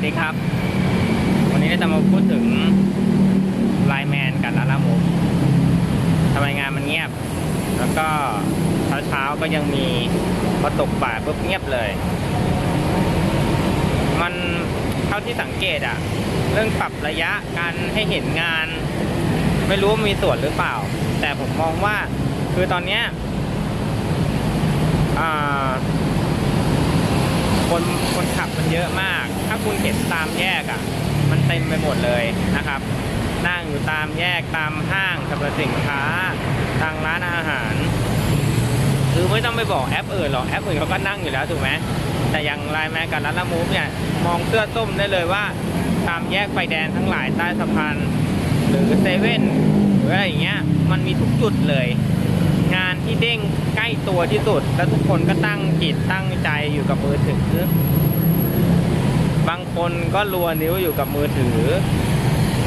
วัสดีครับ วันนี้จะมาพูดถึงไลแมนกับลาลามูฟทำไมงานมันเงียบ แล้วก็เช้าเช้าก็ยังมีพอตกบ่ายปุ๊บเงียบเลย มันเท่าที่สังเกตอะเรื่องปรับระยะการให้เห็นงาน ไม่รู้มีส่วนหรือเปล่า แต่ผมมองว่าคือตอนเนี้ยคนคนขับมันเยอะมาก คุณเห็นตามแยกอะ่ะ มันเต็มไปหมดเลยนะครับ นั่งอยู่ตามแยกตามห้างสรรพสินค้า ทางร้านอาหาร คือไม่ต้องไปบอกแอปอื่นหรอกแอปอื่นเขาก็นั่งอยู่แล้วถูกไหมแต่อย่างไลน์แมนกับร้านละมูฟเนี่ยมองเสื้อส้มได้เลยว่า ตามแยกไฟแดงทั้งหลายใต้สะพานหรือเซเว่นหรืออะไรอย่างเงี้ยมันมีทุกจุดเลย งานที่เด้งใกล้ตัวที่สุด แล้วทุกคนก็ตั้งจิตตั้งใจอยู่กับมือถือ คนก็รัวนิ้วอยู่กับมือถือ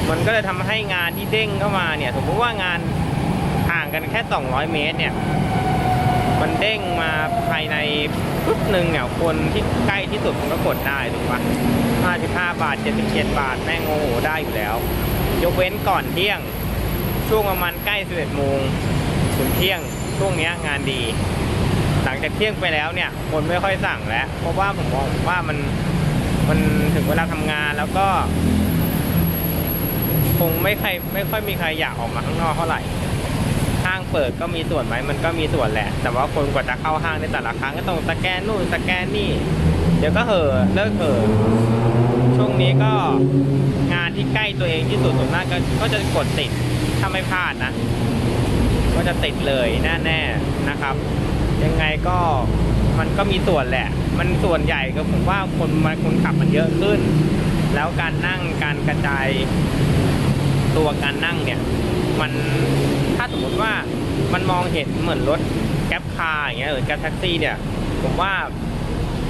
มันก็เลยทำให้งานที่เด้งเข้ามาเนี่ยสมมติว่างานห่างกันแค่ 200 เมตรเนี่ย มันเด้งมาภายในปุ๊บหนึ่งเนี่ยคนที่ใกล้ที่สุดมันก็กดได้ถูกปะ55 บาท 77 บาท แม่งโง่ได้อยู่แล้ว ยกเว้นก่อนเที่ยง ช่วงประมาณใกล้ 11โมงถึงเที่ยง ช่วงนี้งานดี หลังจากเที่ยงไปแล้วเนี่ย คนไม่ค่อยสั่งแล้ว เพราะว่าผมมองว่ามัน มันถึงเวลาทำงานแล้วก็ คงไม่ใครไม่ค่อยมีใครอยากออกมาข้างนอกเท่าไหร่ห้างเปิดก็มีส่วนไหมมันก็มีส่วนแหละ แต่ว่าคนกว่าจะเข้าห้างในแต่ละครั้งก็ต้องสแกนนู่นสแกนนี่ เดี๋ยวก็เห่อเลิกเห่อช่วงนี้ก็งานที่ใกล้ตัวเองที่สุดส่วนมากก็ก็จะกดติดถ้าไม่พลาดนะ ก็จะติดเลยแน่ๆนะครับ ยังไงก็ มันก็มีส่วนแหละ มันส่วนใหญ่ก็ผมว่าคนมันคนขับมันเยอะขึ้น แล้วการนั่งการกระจายตัวการนั่งเนี่ย มันถ้าสมมติว่ามันมองเห็นเหมือนรถแก๊ปคาร์อย่างเงี้ยหรือแก๊ปแท็กซี่เนี่ย ผมว่า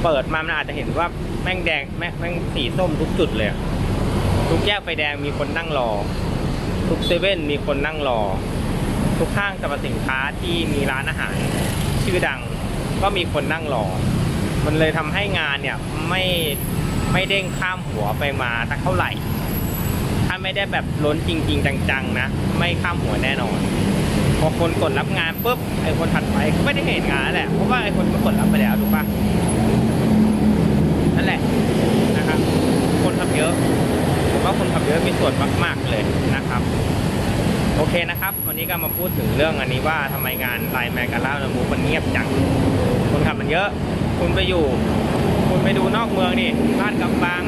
เปิดมามันอาจจะเห็นว่าแม่งแดงแม่งแม่งสีส้มทุกจุดเลย ทุกแยกไฟแดงมีคนนั่งรอ ทุกเซเว่นมีคนนั่งรอ ทุกห้างสรรพสินค้าที่มีร้านอาหารชื่อดัง ก็มีคนนั่งรอ มันเลยทำให้งานเนี่ยไม่ไม่เด้งข้ามหัวไปมาสักเท่าไหร่ ถ้าไม่ได้แบบล้นจริง ๆ จังๆนะ ไม่ข้ามหัวแน่นอน พอคนกดรับงานปุ๊บไอคนถัดไปก็ไม่ได้เห็นงานแหละ เพราะว่าไอคนก็กดรับไปแล้วถูกปะนั่นแหละนะครับ คนทำเยอะผมว่าคนทำเยอะมีส่วนมาก ๆเลยนะครับ โอเคนะครับ วันนี้ก็มาพูดถึงเรื่องอันนี้ว่าทำไมงานไลน์แมนกับล่าละมูมันเงียบจังคนขับมันเยอะ คุณไปอยู่ คุณไปดูนอกเมืองนี่ลาดกำบัง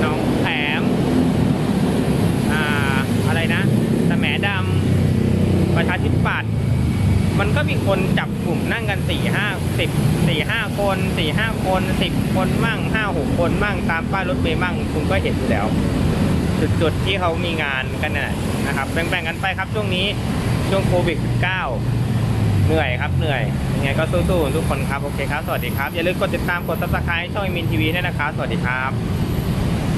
หนองแขมอ่าอะไรนะสแหมดำประชาธิปัตย์มันก็มีคนจับกลุ่มนั่งกันสี่ห้าสิบสี่ห้าคนสี่ห้าคนสิบคนมั่งห้าหกคนมั่งตามป้ายรถเมย์มั่งคุณก็เห็นอยู่แล้ว จุดๆที่เขามีงานกันน่ะนะครับแบ่งๆกันไปครับช่วงนี้ช่วงโควิด -19 เหนื่อยครับเหนื่อยยังไงก็สู้ๆทุกคนครับ โอเคครับ สวัสดีครับ อย่าลืมกดติดตามกด subscribe ช่องมินทีวีด้วยนะครับ สวัสดีครับ